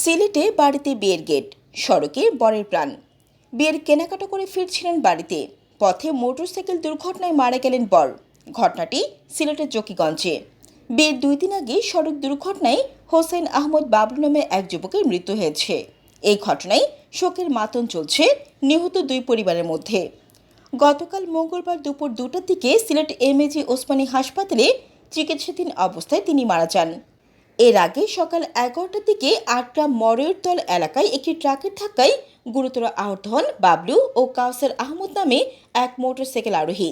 সিলেটে বাড়িতে বিয়ের গেট, সড়কে বরের প্রাণ। বিয়ের কেনাকাটা করে ফিরছিলেন বাড়িতে। পথে মোটরসাইকেল দুর্ঘটনায় মারা গেলেন বর। ঘটনাটি সিলেটের জকিগঞ্জে। বিয়ের দুই দিন আগে সড়ক দুর্ঘটনায় হোসেন আহমদ বাবলু নামে এক যুবকের মৃত্যু হয়েছে। এই ঘটনায় শোকের মাতন চলছে নিহত দুই পরিবারের মধ্যে। গতকাল মঙ্গলবার দুপুর দুটার দিকে সিলেট এমএজি ওসমানী হাসপাতালে চিকিৎসাধীন অবস্থায় তিনি মারা যান। এর আগে সকাল এগারোটার দিকে আটগ্রাম মরয়রতল এলাকায় একটি ট্রাকের ধাক্কায় গুরুতর আহত হন বাবলু ও কাউসার আহমদ নামে এক মোটরসাইকেল আরোহী।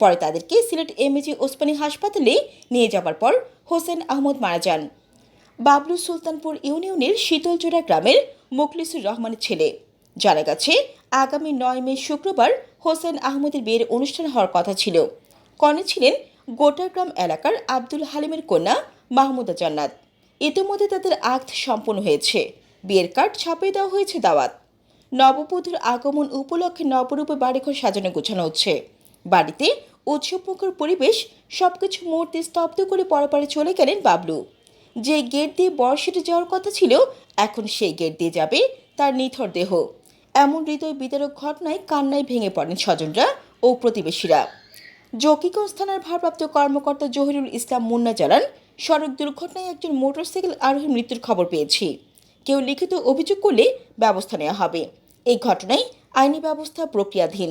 পরে তাদেরকে সিলেট এমএজি ওসমানী হাসপাতালে নিয়ে যাবার পর হোসেন আহমদ মারা যান। বাবলু সুলতানপুর ইউনিয়নের শীতলচোড়া গ্রামের মুখলিসুর রহমানের ছেলে। জানা গেছে, আগামী নয় মে শুক্রবার হোসেন আহমদের বিয়ের অনুষ্ঠান হওয়ার কথা ছিল। কনে ছিলেন গোটাগ্রাম এলাকার আব্দুল হালিমের কন্যা মাহমুদা জান্নাত। ইতিমধ্যে তাদের আক্ত সম্পন্ন হয়েছে। বিয়ের কার্ড ছাপিয়ে দেওয়া হয়েছে দাওয়াত। নববধূর আগমন উপলক্ষে নবরূপে বাড়িঘর সাজানো গোছানো হচ্ছে। বাড়িতে উৎসবমুখর পরিবেশ, সবকিছু মুহূর্তে স্তব্ধ করে পরপরে চলে গেলেন বাবলু। যে গেট দিয়ে বর্ষিতে যাওয়ার কথা ছিল, এখন সেই গেট দিয়ে যাবে তার নিথর দেহ। এমন হৃদয় বিদারক ঘটনায় কান্নায় ভেঙে পড়েন স্বজনরা ও প্রতিবেশীরা। জকিগঞ্জ থানার ভারপ্রাপ্ত কর্মকর্তা জহিরুল ইসলাম মুন্না জানান সড়ক দুর্ঘটনায় একজন মোটরসাইকেল আরোহীর মৃত্যুর খবর পেয়েছি। কেউ লিখিত অভিযোগ করলে ব্যবস্থা নেওয়া হবে। এই ঘটনায় আইনি ব্যবস্থা প্রক্রিয়াধীন।